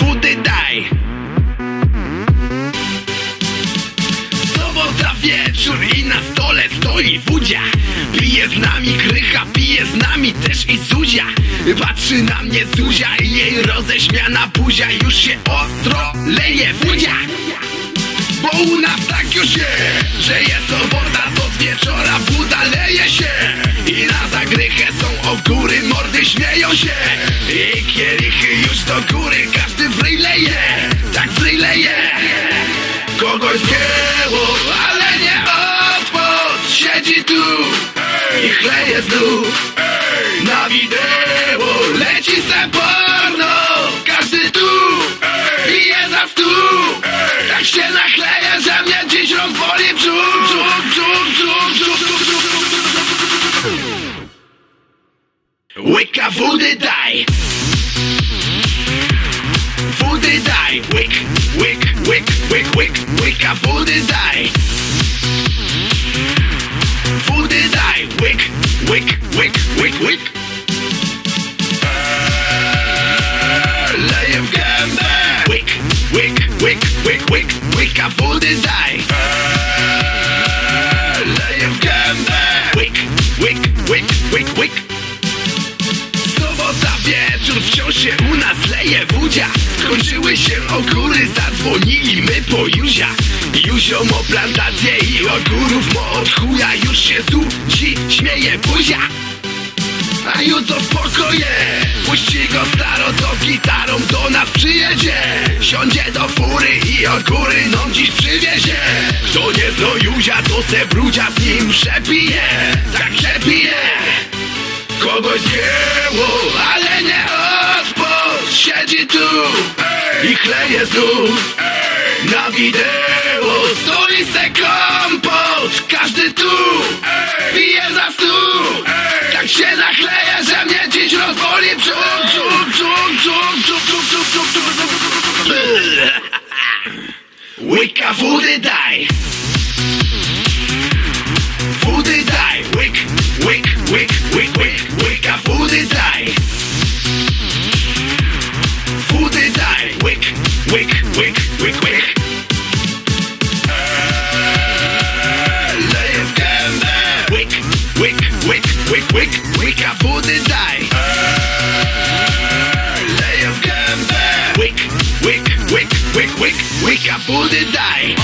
Wody daj! Sobota wieczór i na stole stoi wudzia. Pije z nami krycha, pije z nami też i Zuzia. Patrzy na mnie Zuzia i jej roześmiana buzia Już się ostro leje. Wudzia! Bo u nas tak już jest Że jest sobota, to z wieczora buda leje się. I na zagrychę są ogóry, mordy śmieją się. kogoś wzięło, ale nie odpod Siedzi tu i chleje znów Na wideo leci se porno Każdy tu pije za stół Tak się nachleje, że mnie dziś rozwoli brzuch, brzuch, brzuch, brzuch, brzuch, brzuch, brzuch, brzuch. Łyka wody daj Wody daj, łyk Wake, wake up, full desire. Full desire. Wake, wake, wake, wake, wake. Wake, wake, wake, wake, wake, wake up, full desire. Life come back. U nas leje wudzia. Skończyły się ogóry, zadzwonili my po Juzia Juziom o plantację i ogórów mo od chuja Już się zudzi, śmieje buzia. A jutro spokoje Puści go staro, to gitarą do nas przyjedzie. Siądzie do fury i od góry nam dziś przywiezie. Kto nie zno Juzia, to se brudzia z nim przepije. Tak przepije. Kogoś zjęło, Siedzi tu i chleje znów Na wideo stoi se kompot Każdy tu pije za stół Tak się nachleje, że mnie dziś rozboli brzuch daj quick, quick, quick, quick. Leje. Quick, quick, quick, quick, quick. Łyka wody daj. Leje w gębę. Quick, quick, quick, quick, quick. Łyka wody daj.